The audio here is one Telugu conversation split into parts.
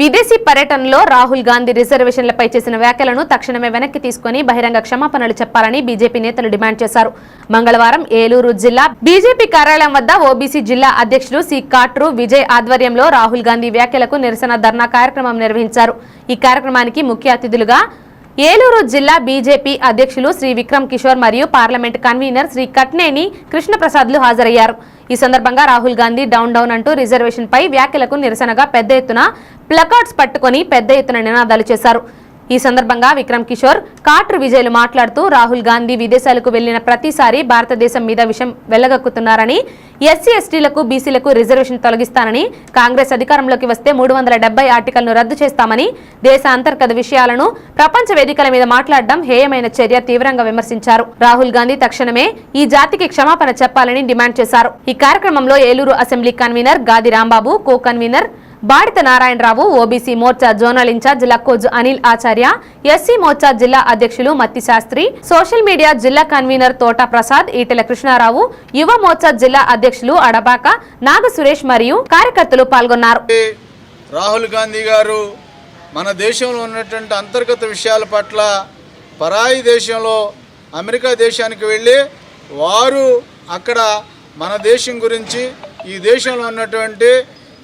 విదేశీ పర్యటనలో రాహుల్ గాంధీ రిజర్వేషన్లపై చేసిన వ్యాఖ్యలను తక్షణమే వెనక్కి తీసుకుని బహిరంగ క్షమాపణలు చెప్పాలని బీజేపీ నేతలు డిమాండ్ చేశారు. మంగళవారం ఏలూరు జిల్లా బీజేపీ కార్యాలయం వద్ద ఓబీసీ జిల్లా అధ్యక్షులు సి కాట్రు విజయ్ ఆధ్వర్యంలో రాహుల్ గాంధీ వ్యాఖ్యలకు నిరసన ధర్నా కార్యక్రమం నిర్వహించారు. ఈ కార్యక్రమానికి ముఖ్య అతిథులుగా ఏలూరు జిల్లా బీజేపీ అధ్యక్షులు శ్రీ విక్రమ్ కిషోర్ మరియు పార్లమెంట్ కన్వీనర్ శ్రీ కట్నేని కృష్ణప్రసాద్లు హాజరయ్యారు. ఈ సందర్భంగా రాహుల్ గాంధీ డౌన్ డౌన్ అంటూ రిజర్వేషన్పై వ్యాఖ్యలకు నిరసనగా పెద్ద ఎత్తున ప్లకార్డ్స్ పట్టుకొని పెద్ద ఎత్తున నినాదాలు చేశారు. ఈ సందర్భంగా విక్రమ్ కిషోర్ కాట్రు విజయ్లు మాట్లాడుతూ రాహుల్ గాంధీ విదేశాలకు వెళ్ళిన ప్రతిసారి భారతదేశం మీద విషం వెళ్ళగక్కుతున్నారని ఎస్సీ ఎస్టీలకు బీసీలకు రిజర్వేషన్ తొలగిస్తానని కాంగ్రెస్ అధికారంలోకి వస్తే మూడు వందల డెబ్బై ఆర్టికల్ను రద్దు చేస్తామని దేశ అంతర్గత విషయాలను ప్రపంచ వేదికల మీద మాట్లాడడం హేయమైన చర్య తీవ్రంగా విమర్శించారు. రాహుల్ గాంధీ తక్షణమే ఈ జాతికి క్షమాపణ చెప్పాలని డిమాండ్ చేశారు. ఈ కార్యక్రమంలో Eluru assembly convener Gadi Rambabu co convener Badita Narayanarao OBC Morcha zonal incharge Lakkoju Anil Acharya SC Morcha జిల్లా అధ్యక్షులు మత్తి శాస్త్రి సోషల్ మీడియా జిల్లా కన్వీనర్ తోట ప్రసాద్ ఈటెల కృష్ణారావు యువ మోర్చా జిల్లా అధ్యక్షులు అడబాక నాగ సురేష్ మరియు కార్యకర్తలు పాల్గొన్నారు. రాహుల్ గాంధీ గారు మన దేశంలో ఉన్నటువంటి అంతర్గత విషయాల పట్ల పరాయి దేశంలో అమెరికా దేశానికి వెళ్ళి వారు అక్కడ మన దేశం గురించి ఈ దేశంలో ఉన్నటువంటి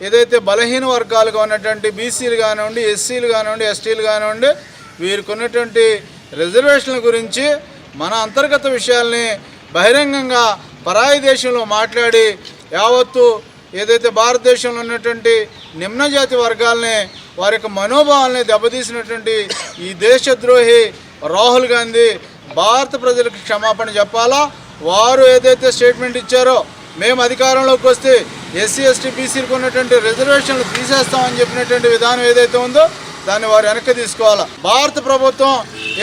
ఏదైతే బలహీన వర్గాలుగా ఉన్నటువంటి బీసీలు కానివ్వండి ఎస్సీలు కానివ్వండి ఎస్టీలు కానివ్వండి వీరికి ఉన్నటువంటి రిజర్వేషన్ల గురించి మన అంతర్గత విషయాల్ని బహిరంగంగా పరాయి దేశంలో మాట్లాడి యావత్తు ఏదైతే భారతదేశంలో ఉన్నటువంటి నిమ్నజాతి వర్గాల్ని వారి యొక్క మనోభావాల్ని దెబ్బతీసినటువంటి ఈ దేశద్రోహి రాహుల్ గాంధీ భారత ప్రజలకు క్షమాపణ చెప్పాలా? వారు ఏదైతే స్టేట్మెంట్ ఇచ్చారో మేము అధికారంలోకి వస్తే ఎస్సీ ఎస్టీ బీసీలకు ఉన్నటువంటి రిజర్వేషన్లు తీసేస్తామని చెప్పినటువంటి విధానం ఏదైతే ఉందో దాన్ని వారు వెనక్కి తీసుకోవాలా? భారత ప్రభుత్వం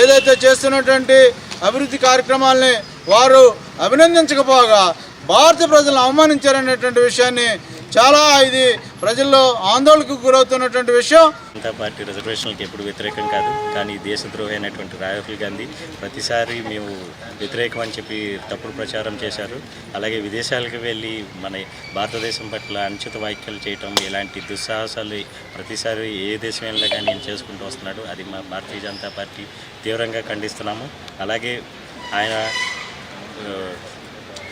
ఏదైతే చేస్తున్నటువంటి అభివృద్ధి కార్యక్రమాల్ని వారు అభినందించకపోగా భారత ప్రజలను అవమానించారనేటువంటి విషయాన్ని చాలా ఇది ప్రజల్లో ఆందోళనకు గురవుతున్నటువంటి విషయం. జనతా పార్టీ రిజర్వేషన్లకు ఎప్పుడు వ్యతిరేకం కాదు కానీ దేశద్రోహి అయినటువంటి రాహుల్ గాంధీ ప్రతిసారి మేము వ్యతిరేకం అని చెప్పి తప్పుడు ప్రచారం చేశారు. అలాగే విదేశాలకు వెళ్ళి మన భారతదేశం పట్ల అనుచిత వ్యాఖ్యలు చేయటం ఇలాంటి దుస్సాహసాలు ప్రతిసారి ఏ దేశం వెళ్ళినా కానీ నేను చేసుకుంటూ వస్తున్నాడు. అది మా భారతీయ జనతా పార్టీ తీవ్రంగా ఖండిస్తున్నాము. అలాగే ఆయన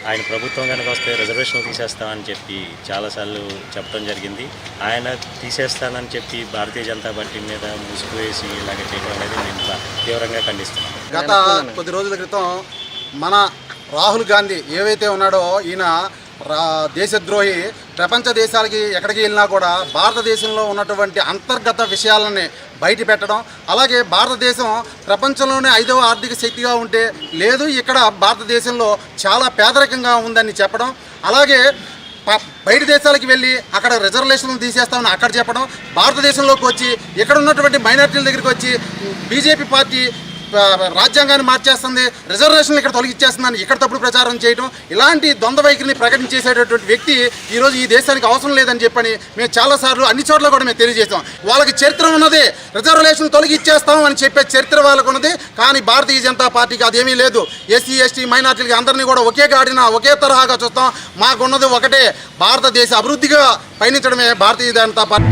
ఆయన ప్రభుత్వం కనుక వస్తే రిజర్వేషన్లు తీసేస్తామని చెప్పి చాలాసార్లు చెప్పడం జరిగింది. ఆయన తీసేస్తానని చెప్పి భారతీయ జనతా పార్టీ మీద ముసుగు వేసి ఇలాగ చేయడం అనేది నేను తీవ్రంగా ఖండిస్తున్నాను. గత కొద్ది రోజుల క్రితం మన రాహుల్ గాంధీ ఏవైతే ఉన్నాడో ఈయన రా దేశద్రోహి ప్రపంచ దేశాలకి ఎక్కడికి వెళ్ళినా కూడా భారతదేశంలో ఉన్నటువంటి అంతర్గత విషయాలని బయట పెట్టడం అలాగే భారతదేశం ప్రపంచంలోనే ఐదవ ఆర్థిక శక్తిగా ఉంటే లేదు ఇక్కడ భారతదేశంలో చాలా పేదరికంగా ఉందని చెప్పడం. అలాగే ప- బయట దేశాలకు వెళ్ళి అక్కడ రిజర్వేషన్లు తీసేస్తామని అక్కడ చెప్పడం. భారతదేశంలోకి వచ్చి ఇక్కడ ఉన్నటువంటి మైనార్టీల దగ్గరికి వచ్చి బీజేపీ పార్టీ రాజ్యాంగాన్ని మార్చేస్తుంది రిజర్వేషన్లు ఇక్కడ తొలగిచ్చేస్తుందని ఇక్కడ తప్పుడు ప్రచారం చేయడం ఇలాంటి ద్వంద్వ వైఖరిని ప్రకటించేసేటటువంటి వ్యక్తి ఈరోజు ఈ దేశానికి అవసరం లేదని చెప్పని మేము చాలాసార్లు అన్ని చోట్ల కూడా మేము తెలియజేస్తాం వాళ్ళకి చరిత్ర ఉన్నది రిజర్వేషన్ తొలగిచ్చేస్తాం అని చెప్పే చరిత్ర వాళ్ళకు ఉన్నది కానీ భారతీయ జనతా పార్టీకి అదేమీ లేదు. ఎస్సీ ఎస్టీ మైనార్టీలకి అందరినీ కూడా ఒకే గాడిన ఒకే తరహాగా చూస్తాం. మాకున్నది ఒకటే భారతదేశ అభివృద్ధిగా పయనించడమే భారతీయ జనతా పార్టీ